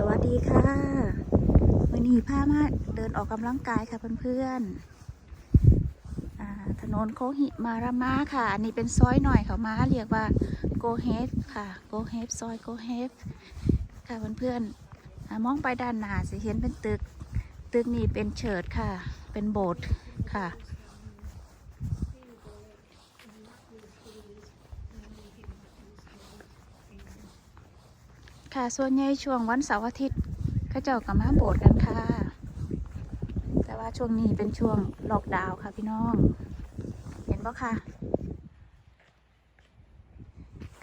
สวัสดีค่ะวันนี้พามาเดินออกกำลังกายค่ะเพื่อนๆถนนโคหิมารามาค่ะ อันนี้เป็นซอยหน่อยเขามาเรียกว่าโกเฮฟค่ะโกเฮฟซอยโกเฮฟค่ะเพื่อนๆมองไปด้านหน้าสิเห็นเป็นตึก ตึกนี้เป็นเฉิดค่ะ เป็นโบสถ์ค่ะ ค่ะ ส่วนใหญ่ช่วงวันเสาร์อาทิตย์เขาเจ้าก็มาโบสถ์กันค่ะ แต่ว่าช่วงนี้เป็นช่วงล็อกดาวน์ค่ะพี่น้อง เห็นปะค่ะ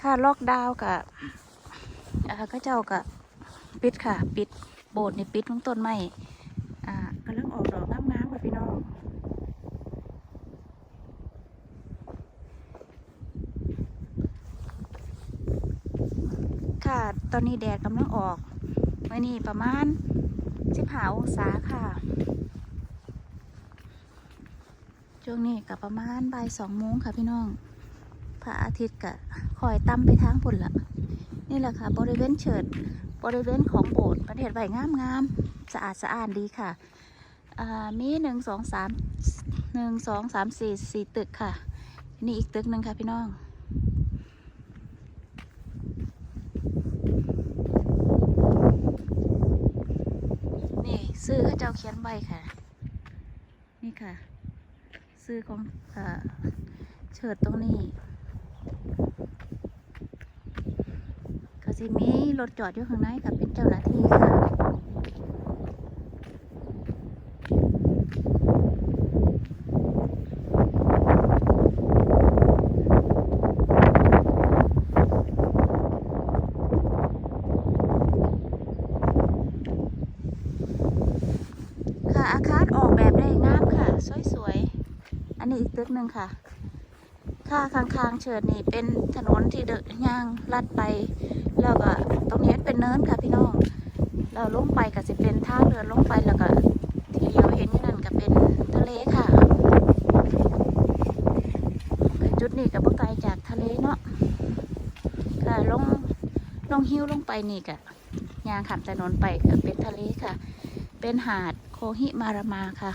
ค่ะล็อกดาวน์กับอ่าเขาเจ้าก็ปิดค่ะ ปิดโบสถ์นี่ปิดทั้งต้นไม้อ่ากำลังออกดอกงามๆค่ะพี่น้อง ค่ะ ต อนนี้แดดกำลังออกวันนี้ประมาณ15องศาค่ะ ช่วงนี้กับประมาณบ่ายสองโมงค่ะพี่น้อง พระอาทิตย์กะคอยตั้มไปทางผลละนี่แหละค่ะ บริเวณเฉิดบริเวณของโบสถ์ประเทศใบงามงามสะอาดสะอาดดีค่ะอ่ามีหนึ่งสองสามหนึ่งสองสามสี่สี่ตึกค่ะ นี่อีกตึกหนึ่งค่ะพี่น้อง นี่ ซื้อเขาเจ้าเขียนใบค่ะ นี่ค่ะ ซื้อของเออเฉิดตรงนี้ก็สิมีรถจอดอยู่ข้างในค่ะ เป็นเจ้าหน้าที่ค่ะอาคารออกแบบได้งามค่ะ สวยๆ อันนี้อีก ตึกหนึ่งค่ะ ค่ะข้างเชิญนี่เป็นถนนที่เดินย่างลัดไป แล้วก็ตรงนี้เป็นเนินค่ะพี่น้อง เราลงไปก็จะเป็นทางเดินลงไปแล้วก็ที่เดียวเห็นนั่นก็เป็นทะเลค่ะ จุดนี้ก็บ่ไกลจากทะเลเนาะค่ะลงลงหิ้วลงไปนี่ก็ย่างขับถนนไปก็เป็นทะเลค่ะ เป็นหาดโคฮิมารามาค่ะ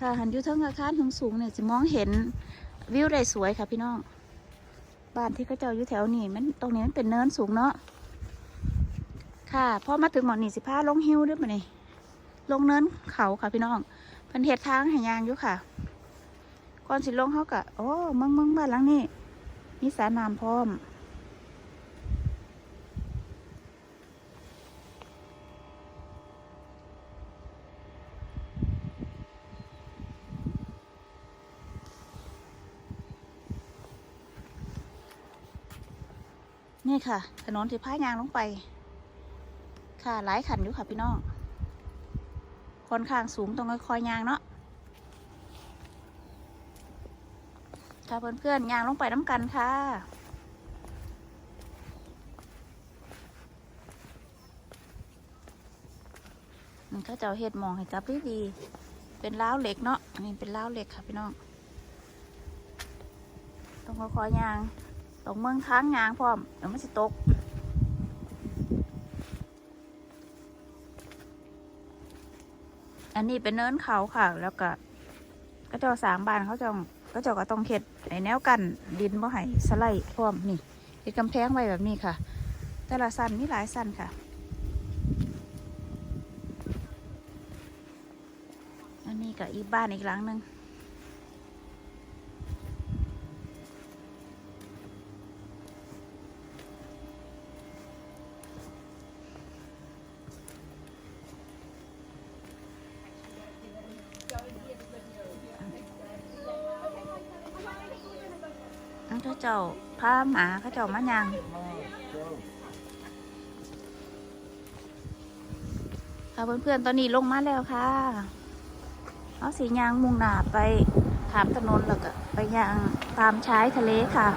ค่ะหันอยู่เทั้งอาคารสูงสูงเนี่ยจะมองเห็นวิวได้สวยค่ะพี่น้อง บ้านที่เขาเจ้าอยู่แถวนี้มันตรงนี้มันเป็นเนินสูงเนาะค่ะพอมาถึงหมอนี่สิพาลงหิ้วด้วยมาเนี่ลงเนินเขาค่ะพี่น้องเพันเทศทางใหายางอยู่ค่ะ ก่อนสิลงเขากะโอ้เมึงมึงบ้านหลังนี้มีสระน้ำพร้อม นี่ค่ะ ถนนที่พายางลงไป ค่ะหลายขันอยู่ค่ะพี่น้องค่อนข้างสูงต้องค่อยๆยางเนาะค่ะเพื่อนๆยางลงไปน้ำกันค่ะมันก็จะเอาเห็ดหมองให้จับดีดีๆเป็นล้าวเหล็กเนาะอันนี้เป็นล้าวเหล็กค่ะพี่น้อง ต้องค่อยๆยาง ตรงเมืองค้างยางพร้อมเดี๋ยวมันจะตกอันนี้เป็นเนินเขาค่ะ แล้วก็ก็เจ้าสามบานเขาจะก็จ้าก็ต้องเข็ดไอแนวกันดินบ่ให้สไลด์พร้อมนี่เห็ดกำแพงไว้แบบนี้ค่ะ แต่ละสั้นมีหลายสั้นค่ะ อันนี้ก็อีกบ้านอีกหลังหนึ่ง เขาเจ้าพาหมาเขาเจ้ามายังค่ะเพื่อนๆ ตอนนี้ลงมาแล้วค่ะเอาสียางมุงหนาไปถามถนนแล้วก็ไปยางตามชายทะเลค่ะ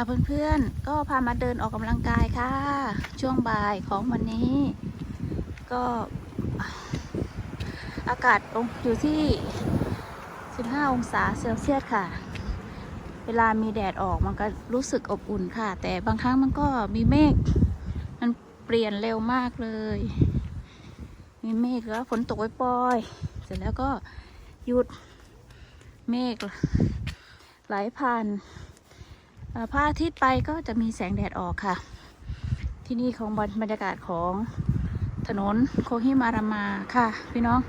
ค่ะเพื่อนๆ ก็พามาเดินออกกำลังกายค่ะ ช่วงบ่ายของวันนี้ ก็อากาศอยู่ที่ 15 องศาเซลเซียสค่ะ เวลามีแดดออกมันก็รู้สึกอบอุ่นค่ะ แต่บางครั้งมันก็มีเมฆมันเปลี่ยนเร็วมากเลย มีเมฆแล้วฝนตกปล่อยๆเสร็จแล้วก็หยุดเมฆไหลผ่าน พระอาทิตย์ไปก็จะมีแสงแดดออกค่ะ ที่นี่ของบรรยากาศของถนนโคฮิมารามาค่ะ พี่น้อง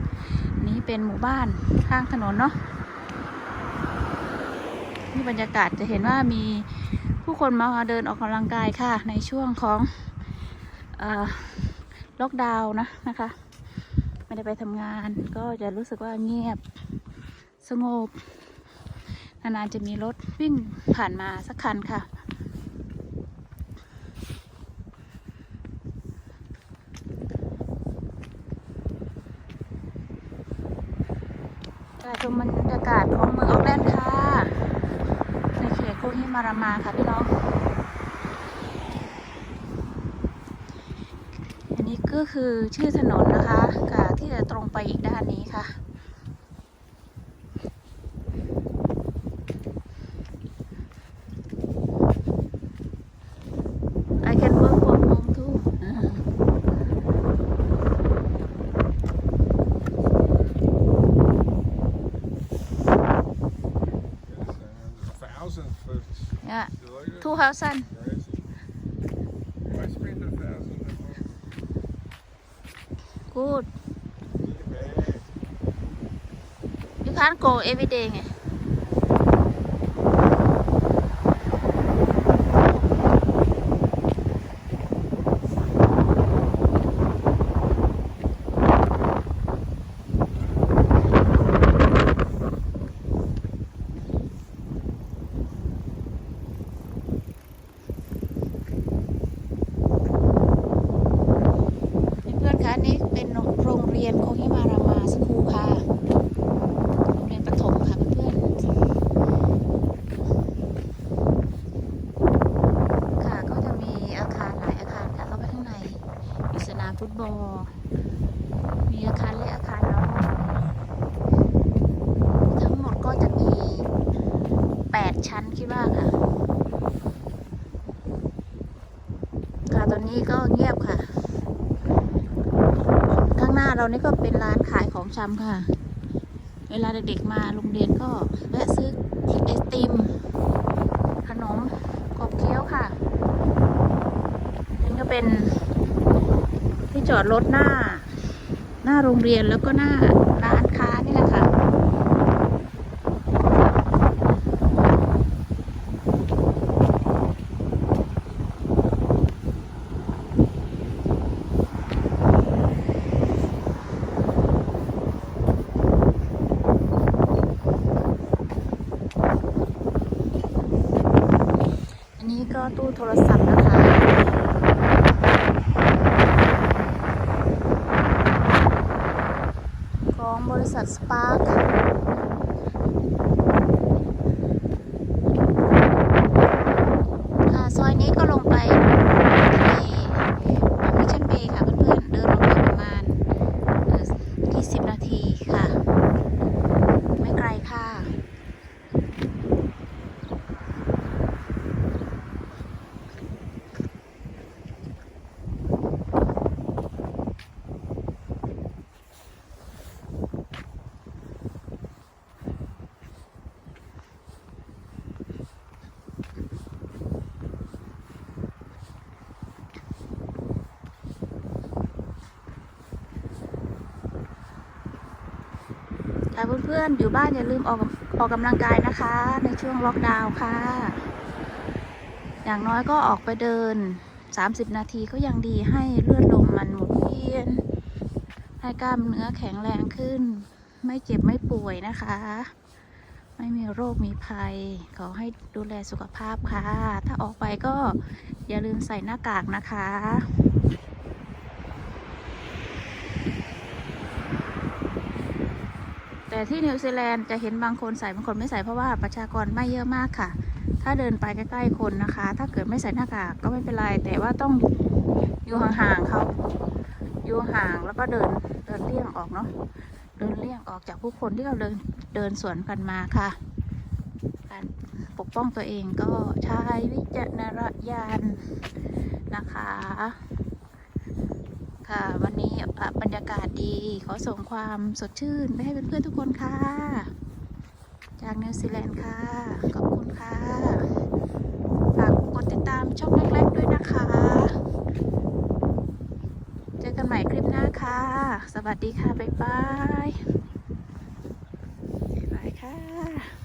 นี้เป็นหมู่บ้านข้างถนนเนาะนี่บรรยากาศจะเห็นว่ามีผู้คนมาเดินออกกำลังกายค่ะ ในช่วงของอล็อกดาวน์นะนะคะ ไม่ได้ไปทำงานก็จะรู้สึกว่าเงียบสงบ นานๆจะมีรถวิ่งผ่านมาสักคันค่ะการชมบรรยากาศของเมืองออกแลนด์ค่ะ ในเขตโคฮิมารามาค่ะพี่น้อง อันนี้ก็คือชื่อถนนนะคะค่ะที่จะตรงไปอีกด้านนี้ค่ะ 1,000. Good. You can't go every day. Eh? รงเรียนโคฮิมารามาสคูค่ะโรงเรียนประถมค่ะเพื่อนๆ ค่ะก็จะมีอาคารหลายอาคารค่ะเข้าไปข้างในมีสนามฟุตบอล มีอาคารเล็กอาคารน้อยทั้งหมดก็จะมี 8 ชั้นคิดว่าค่ะ ค่ะตอนนี้ก็เงียบค่ะ ข้างหน้า เรานี่ก็เป็นร้านขายของชำค่ะ เวลาเด็กๆมาโรงเรียนก็แวะซื้อไอติม ขนมกบเคี้ยวค่ะนี่ก็เป็นที่จอดรถหน้า หน้าโรงเรียนแล้วก็หน้าร้านค้านี่แหละค่ะ อันนี้ก็ ตู้โทรศัพท์นะคะ ของบริษัทสปาร์คค่ะซอยนี้ก็ลงไปทะเลมิชชั่นเบย์ค่ะเพื่อนๆ เดินลงไปประมาณเอ่อ20 นาทีค่ะ ไม่ไกลค่ะ ค่ะ เพื่อนๆ อยู่บ้านอย่าลืมออกออกกำลังกายนะคะ ในช่วงล็อกดาวน์ค่ะ อย่างน้อยก็ออกไปเดิน 30 นาทีก็ยังดีให้เลือดลมมันหมุนเวียน ให้กล้ามเนื้อแข็งแรงขึ้น ไม่เจ็บไม่ป่วยนะคะ ไม่มีโรคมีภัย ขอให้ดูแลสุขภาพค่ะ ถ้าออกไปก็อย่าลืมใส่หน้ากากนะคะ แต่ที่นิวซีแลนด์จะเห็นบางคนใส่บางคนไม่ใส่เพราะว่าประชากรไม่เยอะมากค่ะ ถ้าเดินไปใกล้ๆคนนะคะ ถ้าเกิดไม่ใส่หน้ากากก็ไม่เป็นไร แต่ว่าต้องอยู่ห่างๆเขาอยู่ห่างแล้วก็เดินเดินเลี่ยงออกเนาะเดินเลี่ยงออกจากผู้คนที่เราเดินเดินสวนกันมาค่ะ การปกป้องตัวเองก็ใช้วิจารณญาณนะคะ ค่ะ วันนี้บรรยากาศดี ขอส่งความสดชื่นไปให้เพื่อนๆทุกคนค่ะ จากนิวซีแลนด์ค่ะ ขอบคุณค่ะ ฝากกดติดตามช่องเล็กๆด้วยนะคะ เจอกันใหม่คลิปหน้าค่ะ สวัสดีค่ะ บ๊ายบาย บ๊ายบายค่ะ